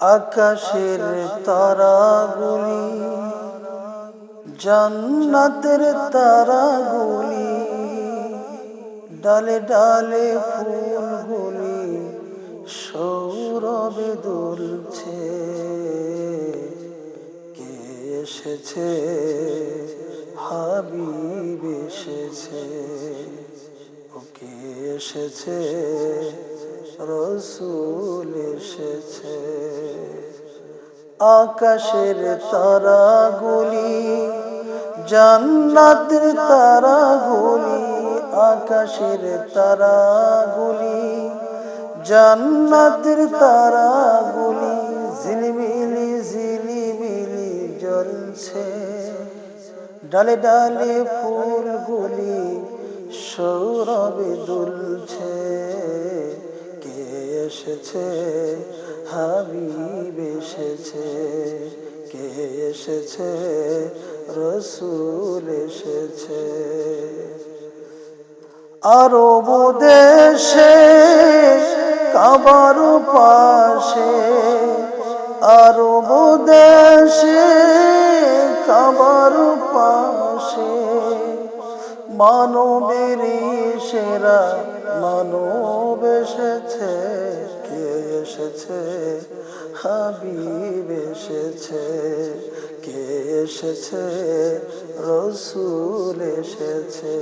আকাশের তারাগুলি, জান্নাতের তারাগুলি, ডালে ডালে ফুলগুলি সৌরভে দুলছে। কে এসেছে? হাবিব এসেছে। ও কে এসেছে? রসুল এসেছে। আকাশের তারাগুলি, জান্নাতের তারাগুলি, আকাশের তারাগুলি, জান্নাতের তারাগুলি, ঝিলিমিলি ঝিলিমিলি জ্বলছে। ডালে ডালে ফুলগুলি সৌরভে দুলছে। এসেছে, হাবিব এসেছে, কে এসেছে? রসুল এসেছে। আরব দেশে, কাবার পাশে, আরব দেশে, কাবার পাশে মানবের সেরা মানব এসেছে, কে এসেছে? হাবিব এসেছে, কে এসেছে? রসুল এসেছে।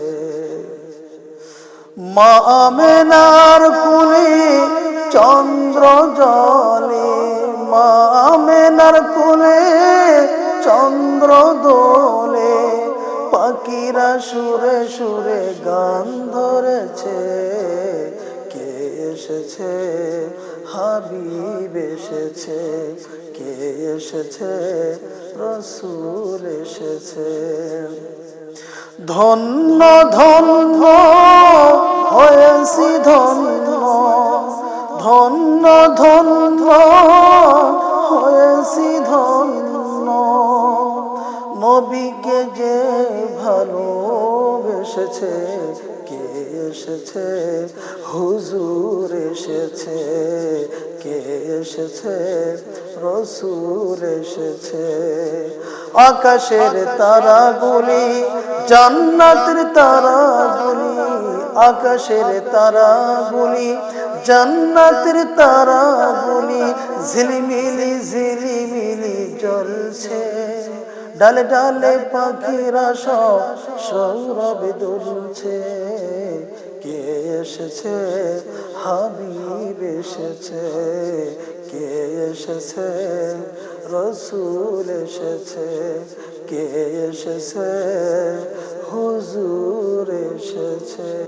মা আমেনার কুলে চন্দ্র জলে, মা কুলে চন্দ্র দোলে পাখিরা সুরে সুরে গান ধরেছে, কে এসেছে? হাবিব এসেছে, কে এসেছে? রসুল এসেছে। ধন্য ধন্য হয়েছি ধন্য ধন্য ধন্য হয়েছি ধন্য। নবীকে যে ভালোবেসেছে, কে এসেছে? হুজুর এসেছে, কে এসেছে? রসুল এসেছে। আকাশের তারাগুলি, জান্নাতের তারাগুলি, আকাশের তারাগুলি, জান্নাতের তারাগুলি, ঝিলিমিলি ঝিলিমিলি জ্বলছে। ডালে ডালে পাখিরা সব সৌরভে দুলছে। কে এসেছে? হাবিব এসেছে। কে এসেছে? রসুল এসেছে। কে এসেছে? হুজুর এসেছে।